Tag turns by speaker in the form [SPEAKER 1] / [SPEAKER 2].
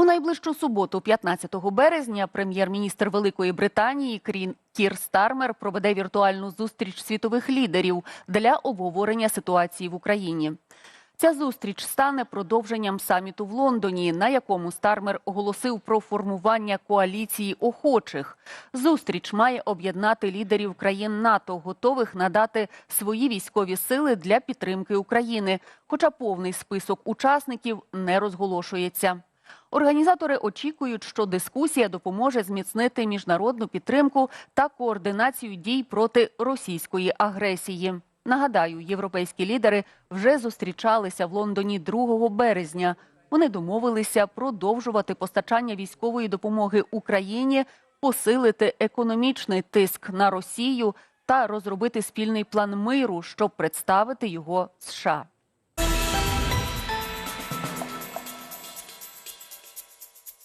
[SPEAKER 1] У найближчу суботу, 15 березня, прем'єр-міністр Великої Британії Крін Кір Стармер проведе віртуальну зустріч світових лідерів для обговорення ситуації в Україні. Ця зустріч стане продовженням саміту в Лондоні, на якому Стармер оголосив про формування коаліції охочих. Зустріч має об'єднати лідерів країн НАТО, готових надати свої військові сили для підтримки України. Хоча повний список учасників не розголошується. Організатори очікують, що дискусія допоможе зміцнити міжнародну підтримку та координацію дій проти російської агресії. Нагадаю, європейські лідери вже зустрічалися в Лондоні 2 березня. Вони домовилися продовжувати постачання військової допомоги Україні, посилити економічний тиск на Росію та розробити спільний план миру, щоб представити його США.